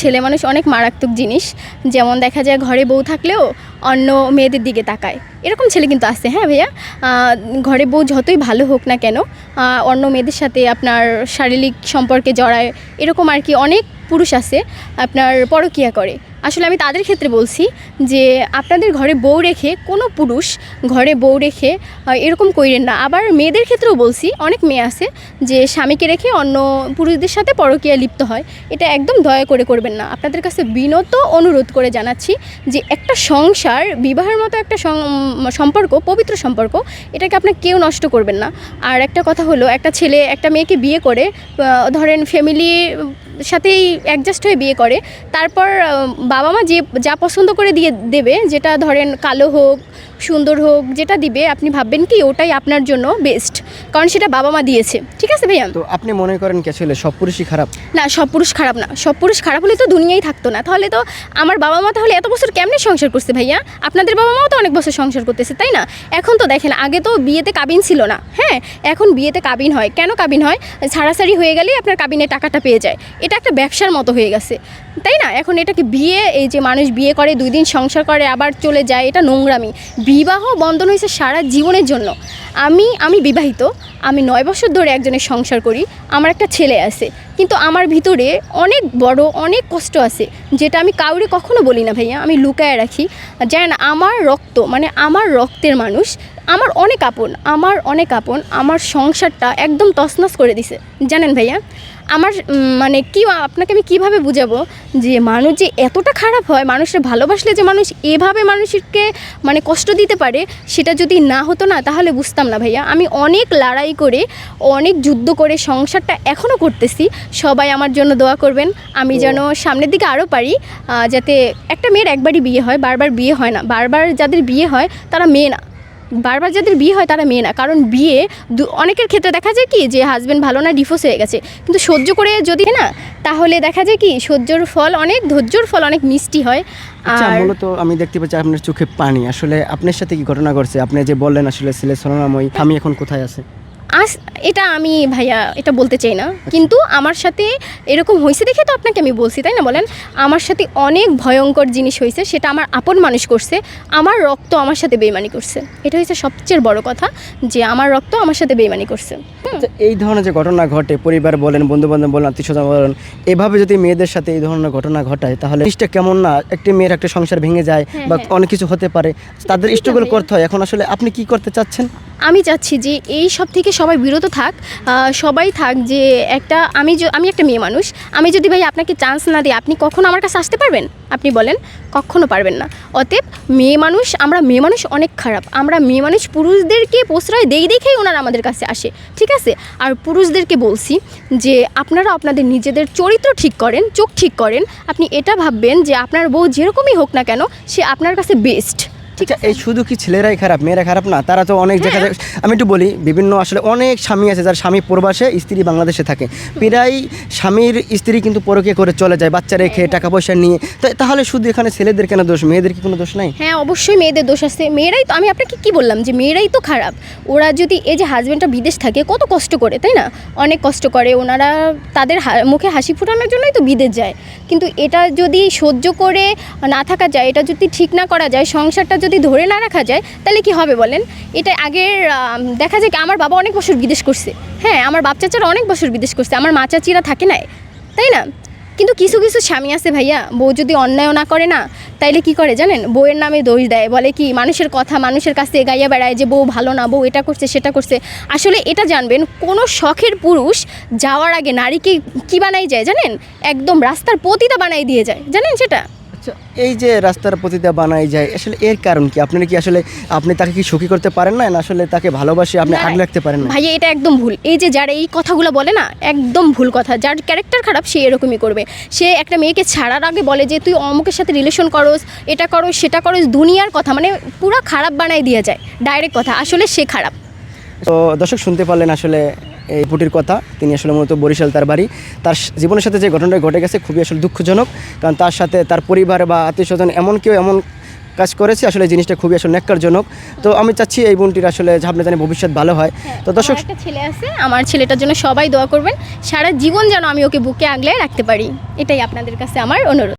ছেলে মানুষ অনেক মারাত্মক জিনিস। যেমন দেখা যায় ঘরে বউ থাকলেও অন্য মেয়েদের দিকে তাকায়। এরকম ছেলে কিন্তু আছে হ্যাঁ ভাইয়া? ঘরে বউ যতই ভালো হোক না কেন অন্য মেয়েদের সাথে আপনার শারীরিক সম্পর্কে জড়ায়, এরকম আর কি অনেক পুরুষ আছে, আপনার পরকিয়া করে। আসলে আমি তাদের ক্ষেত্রে বলছি যে, আপনাদের ঘরে বউ রেখে কোনো পুরুষ ঘরে বউ রেখে এরকম কইরেন না। আবার মেয়েদের ক্ষেত্রেও বলছি, অনেক মেয়ে আছে যে, স্বামীকে রেখে অন্য পুরুষদের সাথে পরকীয়া লিপ্ত হয়। এটা একদম দয়া করে করবেন না। আপনাদের কাছে বিনত অনুরোধ করে জানাচ্ছি যে, একটা সংসার, বিবাহের মতো একটা সম্পর্ক, পবিত্র সম্পর্ক, এটাকে আপনার কেউ নষ্ট করবেন না। আর একটা কথা হলো, একটা ছেলে, একটা মেয়েকে বিয়ে করে ধরেন ফ্যামিলি সাথেই অ্যাডজাস্ট হয়ে বিয়ে করে। তারপর বাবা মা যে, যা পছন্দ করে দিয়ে দেবে, যেটা ধরেন কালো হোক সুন্দর হোক যেটা দিবে আপনি ভাববেন কি ওটাই আপনার জন্য বেস্ট কারণ সেটা বাবা মা দিয়েছে। ঠিক আছে ভাইয়া? তো আপনি মনে করেন কি আসলে সব পুরুষই খারাপ? না সব পুরুষ খারাপ না। সব পুরুষ খারাপ হলে তো দুনিয়াই থাকতো না। তাহলে তো আমার বাবা মা তাহলে এত বছর কেমনে সংসার করছে ভাইয়া? আপনাদের বাবা মাও তো অনেক বছর সংসার করতেছে তাই না? এখন তো দেখেন আগে তো বিয়েতে কাবিন ছিল না হ্যাঁ? এখন বিয়েতে কাবিন হয়। কেন কাবিন হয়? ছাড়াছাড়ি হয়ে গেলেই আপনার কাবিনে টাকাটা পেয়ে যায়। এটা একটা ব্যবসার মতো হয়ে গেছে। তাই না? এখন এটাকে বিয়ে এই যে মানুষ বিয়ে করে দুই দিন সংসার করে আবার চলে যায় এটা নোংরামি। বিবাহ বন্ধন হয়েছে সারা জীবনের জন্য। আমি আমি বিবাহিত, আমি নয় বছর ধরে একজনের সংসার করি, আমার একটা ছেলে আছে। কিন্তু আমার ভিতরে অনেক বড়, অনেক কষ্ট আছে, যেটা আমি কাউরে কখনো বলি না ভাইয়া, আমি লুকায় রাখি। জানেন, আমার রক্ত মানে আমার রক্তের মানুষ, আমার অনেক আপন, আমার অনেক আপন, আমার সংসারটা একদম তছনছ করে দিছে। জানেন ভাইয়া? আমার মানে কি আপনাকে আমি কীভাবে বুঝাবো যে মানুষ যে এতটা খারাপ হয় মানুষের ভালোবাসলে যে মানুষ এভাবে মানুষকে মানে কষ্ট দিতে পারে সেটা যদি না হতো না তাহলে বুঝতাম না ভাইয়া। আমি অনেক লড়াই করে অনেক যুদ্ধ করে সংসারটা এখনও করতেছি। সবাই আমার জন্য দোয়া করবেন। আমি যেন সামনের দিকে আরও পারি যাতে একটা মেয়ের একবারই বিয়ে হয় বারবার বিয়ে হয় না বারবার যাদের বিয়ে হয় তারা মেয়ে না। বারবার যাদের বিয়ে হয় তারা মেয়ে না। কারণ বিয়ে অনেকের ক্ষেত্রে দেখা যায় কি যে হাজব্যান্ড ভালো না ডিফোর্স হয়ে গেছে। কিন্তু সহ্য করে যদি না তাহলে দেখা যায় কি সহ্যর ফল অনেক ধৈর্যর ফল অনেক মিষ্টি হয়। আচ্ছা মূলত আমি দেখতে পাচ্ছি আপনার চোখে পানি। আসলে আপনার সাথে কি ঘটনা ঘটছে? আপনি যে বললেন আসলে ছেলে সোনাময় আমি এখন কোথায় আছে? আস এটা আমি ভাইয়া এটা বলতে চাই না। কিন্তু আমার সাথে এরকম হয়েছে দেখে তো আপনাকে আমি বলছি তাই না বলেন? আমার সাথে অনেক ভয়ঙ্কর জিনিস হয়েছে সেটা আমার আপন মানুষ করছে আমার রক্ত আমার সাথে বেইমানি করছে। এটা হচ্ছে সবচেয়ে বড় কথা যে আমার রক্ত আমার সাথে বেইমানি করছে। আচ্ছা, এই ধরনের যে ঘটনা ঘটে পরিবার বলেন বন্ধু বান্ধব বলেন আত্মীয় স্বজন বলেন এভাবে যদি মেয়েদের সাথে এই ধরনের ঘটনা ঘটায় তাহলে জিনিসটা কেমন না একটি মেয়ের একটা সংসার ভেঙে যায় হ্যাঁ, বা হ্যাঁ। অনেক কিছু হতে পারে। তাদের স্ট্রাগল করতে হয়। এখন আসলে আপনি কি করতে চাচ্ছেন? আমি চাচ্ছি যে এই সব থেকে সবাই বিরত থাক সবাই থাক যে একটা আমি আমি একটা মেয়ে মানুষ, আমি যদি ভাই আপনাকে চান্স না দিই, আপনি কখনো আমার কাছে আসতে পারবেন? আপনি বলেন, কখনো পারবেন না। অতএব মেয়ে মানুষ, আমরা মেয়ে মানুষ অনেক খারাপ। আমরা মেয়ে মানুষ পুরুষদেরকে প্রশ্রয় দেই দেখেই ওনারা আমাদের কাছে আসে, ঠিক আছে? আর পুরুষদেরকে বলছি যে আপনারা আপনাদের নিজেদের চরিত্র ঠিক করেন, চোখ ঠিক করেন। আপনি এটা ভাববেন যে আপনার বউ যেরকমই হোক না কেন, সে আপনার কাছে বেস্ট ঠিক আচ্ছা এই শুধু কি ছেলেরাই খারাপ মেয়েরা খারাপ? না তারা তো অনেক দেখা যায়। আমি একটু বলি বিভিন্ন আসলে অনেক স্বামী আছে যার স্বামী প্রবাসে স্ত্রী বাংলাদেশে থাকে। প্রায় স্বামীর স্ত্রী কিন্তু পরকে করে চলে যায় বাচ্চা রেখে টাকা পয়সা নিয়ে। তা- তাহলে শুধু এখানে ছেলেদের কেন দোষ? মেয়েদের কি কোনো দোষ নাই? হ্যাঁ অবশ্যই মেয়েদের দোষ আছে। মেয়েরাই তো আমি আপনাকে কি বললাম যে মেয়েরাই তো খারাপ। ওরা যদি এই যে হাজব্যান্ডটা বিদেশ থাকে কত কষ্ট করে তাই না? অনেক কষ্ট করে। ওনারা তাদের মুখে হাসি ফোটানোর জন্যই তো বিদেশ যায়। কিন্তু এটা যদি সহ্য করে না থাকা যায়, এটা যদি ঠিক না করা যায়, সংসারটা যদি ধরে না রাখা যায়, তাহলে কি হবে বলেন? এটা আগের দেখা যায় আমার বাবা অনেক বছর বিদেশ করছে। হ্যাঁ আমার বাপ চাচারা অনেক বছর বিদেশ করছে, আমার মা চাচিরা থাকে না তাই না? কিন্তু কিছু কিছু স্বামী আছে ভাইয়া, বউ যদি অন্যায় না করে না, তাইলে কি করে জানেন? বউয়ের নামে দোষ দেয়, বলে কি মানুষের কথা, মানুষের কাছে গাইয়া বেড়ায় যে বউ ভালো না, বউ এটা করছে, সেটা করছে। আসলে এটা জানবেন, কোনো শখের পুরুষ যাওয়ার আগে নারীকে কি বানাই যায় জানেন? একদম রাস্তার পতিতা বানাই দিয়ে যায়, জানেন সেটা? এই যে রাস্তার প্রতিটা বানাই যায় আসলে এর কারণ কি? আপনি কি আসলে আপনি তাকে কি সুখী করতে পারেন না না আসলে তাকে ভালোবাসে আপনি আগ রাখতে পারেন না? ভাইয়া এটা একদম ভুল। এই যে যারা এই কথাগুলো বলে না একদম ভুল কথা। যার ক্যারেক্টার খারাপ সে এরকমই করবে। সে একটা মেয়েকে ছাড়ার আগে বলে যে তুই অমুকের সাথে রিলেশন করস এটা করস সেটা করস দুনিয়ার কথা। মানে পুরো খারাপ বানাই দিয়ে যায় ডাইরেক্ট কথা। আসলে সে খারাপ। তো দর্শক শুনতে পারলেন আসলে এই পুটির কথা। তিনি আসলে মূলত বরিশাল তার বাড়ি। তার জীবনের সাথে যে ঘটনাটা ঘটে গেছে খুবই আসলে দুঃখজনক। কারণ তার সাথে তার পরিবার বা আত্মীয় স্বজন এমন কেউ এমন কাজ করেছে আসলে এই জিনিসটা খুবই আসলে ন্যাক্কারজনক। তো আমি চাচ্ছি এই বোনটির আসলে ঝাপনা জানি ভবিষ্যৎ ভালো হয়। তো দর্শক একটা ছেলে আছে আমার ছেলেটার জন্য সবাই দোয়া করবেন। সারা জীবন যেন আমি ওকে বুকে আগলে রাখতে পারি। এটাই আপনাদের কাছে আমার অনুরোধ।